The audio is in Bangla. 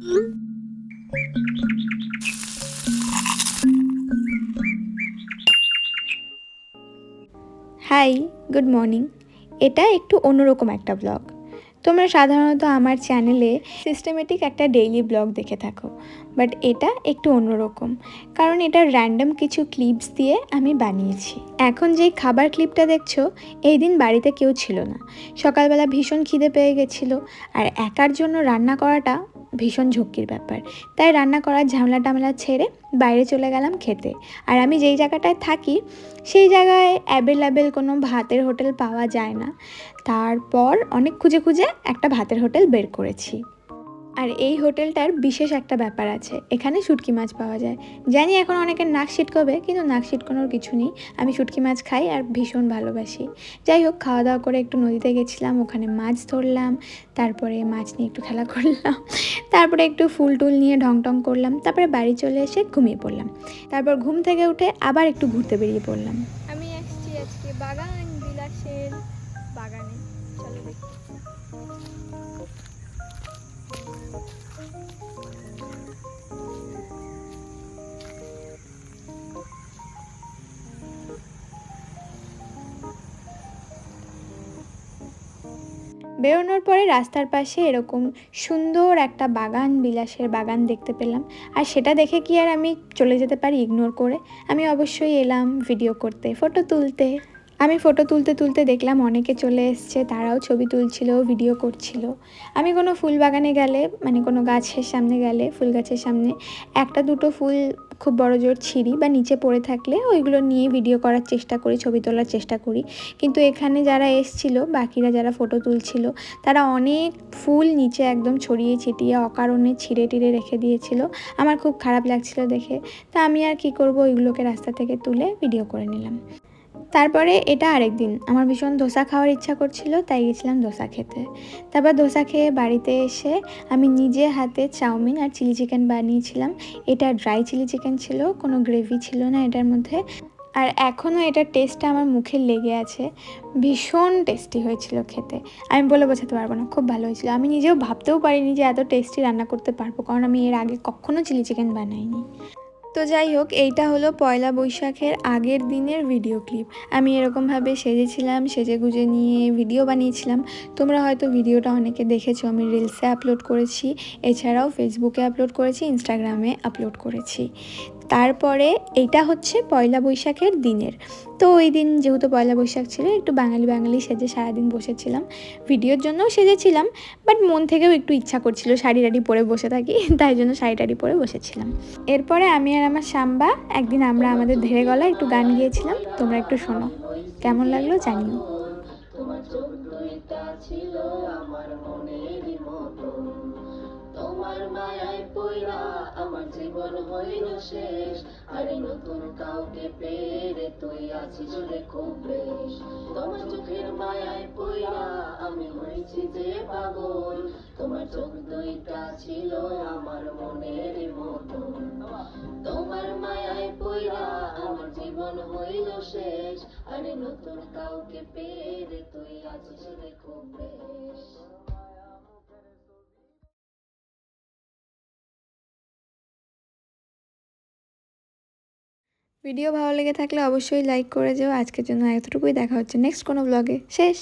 High, good morning. এটা একটু অন্যরকম একটা ব্লগ। তোমরা সাধারণত আমার চ্যানেলে সিস্টেমেটিক একটা ডেইলি ব্লগ দেখে থাকো বাট এটা একটু অন্যরকম, কারণ এটা র্যান্ডম কিছু ক্লিপস দিয়ে আমি বানিয়েছি। এখন যেই খাবার ক্লিপটা দেখছ, এই দিন বাড়িতে কেউ ছিল না। সকালবেলা ভীষণ খিদে পেয়ে গেছিল, আর একার জন্য রান্না করাটা ভীষণ ঝক্কির ব্যাপার। তাই রান্না করার ঝামেলা টামেলা ছেড়ে বাইরে চলে গেলাম খেতে। আর আমি যেই জায়গাটায় থাকি, সেই জায়গায় অ্যাভেলেবেল কোনো ভাতের হোটেল পাওয়া যায় না। তারপর অনেক খুঁজে খুঁজে একটা ভাতের হোটেল বের করেছি। আর এই হোটেলটার বিশেষ একটা ব্যাপার আছে। এখানে শুটকি মাছ পাওয়া যায়। জানি এখন অনেকের নাক ছিটকবে, কিন্তু নাক ছিটকানোর কিছু নেই। আমি শুটকি মাছ খাই আর ভীষণ ভালোবাসি। যাই হোক খাওয়া দাওয়া করে একটু নদীতে গেছিলাম, ওখানে মাছ ধরলাম, তারপরে মাছ নিয়ে একটু খেলা করলাম, তারপরে একটু ফুল টুল নিয়ে ঢং টং করলাম, তারপরে বাড়ি চলে এসে ঘুমিয়ে পড়লাম। তারপর ঘুম থেকে উঠে আবার একটু ঘুরতে বেরিয়ে পড়লাম। আমি এসেছি আজকে বাগান, বিলাসের বাগানে। চলো দেখি। বেরোনোর পরে রাস্তার পাশে এরকম সুন্দর একটা বাগান, বিলাসের বাগান দেখতে পেলাম। আর সেটা দেখে কি আর আমি চলে যেতে পারি ইগনোর করে? আমি অবশ্যই এলাম ভিডিও করতে ফটো তুলতে। আমি ফটো তুলতে তুলতে দেখলাম অনেকে চলে এসছে, তারাও ছবি তুলছিল ভিডিও করছিল। আমি কোনো ফুল বাগানে গেলে মানে কোনো গাছের সামনে গেলে, ফুল গাছের সামনে একটা দুটো ফুল খুব বড় জোর ছিঁড়ি বা নিচে পড়ে থাকলে ওইগুলো নিয়ে ভিডিও করার চেষ্টা করি, ছবি তোলার চেষ্টা করি। কিন্তু এখানে যারা এসছিল, বাকিরা যারা ফটো তুলছিল, তারা অনেক ফুল নিচে একদম ছড়িয়ে ছিটিয়ে অকারণে ছিঁড়ে টিড়ে রেখে দিয়েছিল। আমার খুব খারাপ লাগছিল দেখে। তা আমি আর কি করব, ওইগুলোকে রাস্তা থেকে তুলে ভিডিও করে নিলাম। তারপরে এটা আরেক দিন আমার ভীষণ ধোসা খাওয়ার ইচ্ছা করছিল, তাই গেছিলাম ধোসা খেতে। তারপর ধোসা খেয়ে বাড়িতে এসে আমি নিজে হাতে চাউমিন আর চিলি চিকেন বানিয়েছিলাম। এটা ড্রাই চিলি চিকেন ছিল, কোনো গ্রেভি ছিল না এটার মধ্যে। আর এখনও এটার টেস্টটা আমার মুখে লেগে আছে। ভীষণ টেস্টি হয়েছিল খেতে। আমি বলে বোঝাতে পারব না, খুব ভালো হয়েছিল। আমি নিজেও ভাবতেও পারিনি যে এত টেস্টি রান্না করতে পারব, কারণ আমি এর আগে কখনো চিলি চিকেন বানাইনি। তো যাই হোক, এইটা হলো পয়লা বৈশাখের আগের দিনের ভিডিও ক্লিপ আমি এরকমভাবে সেজেছিলাম সেজে গুজে নিয়ে ভিডিও বানিয়েছিলাম। তোমরা হয়তো ভিডিওটা অনেকে দেখেছ, আমি রিলসে আপলোড করেছি। এছাড়াও ফেসবুকে আপলোড করেছি ইনস্টাগ্রামে আপলোড করেছি। তারপরে এইটা হচ্ছে পয়লা বৈশাখের দিনের। তো ওই দিন যেহেতু পয়লা বৈশাখ ছিল, একটু বাঙালি বাঙালি সেজে সারাদিন বসেছিলাম। ভিডিওর জন্যও সেজেছিলাম, বাট মন থেকেও একটু ইচ্ছা করছিল শাড়ি টাড়ি পরে বসে থাকি, তাই জন্য শাড়ি টাড়ি পরে বসেছিলাম। এরপরে আমি আর আমার সাম্বা, একদিন আমরা আমাদের ধেরে গলা একটু গান গিয়েছিলাম, তোমরা একটু শোনো। কেমন লাগল জানিও। ছিল, আমার মনেরই মতো তোমার মায়ায় পইরা আমার জীবন হইল শেষ। আরে নতুন কাউকে পেরে তুই আছিস রে খুব বেশ। তোমার চোখের মায়ায় পইরা আমি হয়েছি যে পাগল। তোমার চোখ দুইটা ছিল আমার মনের মতো তোমার মায়ায় পইরা আমার জীবন হইল শেষ। আরে নতুন কাউকে পেরে তুই আছিস রে খুব বেশ। ভিডিও ভালো লেগে থাকলে অবশ্যই লাইক করে যেও। আজকের জন্য এতটুকুই, দেখা হচ্ছে নেক্সট কোনো ব্লগে শেষ!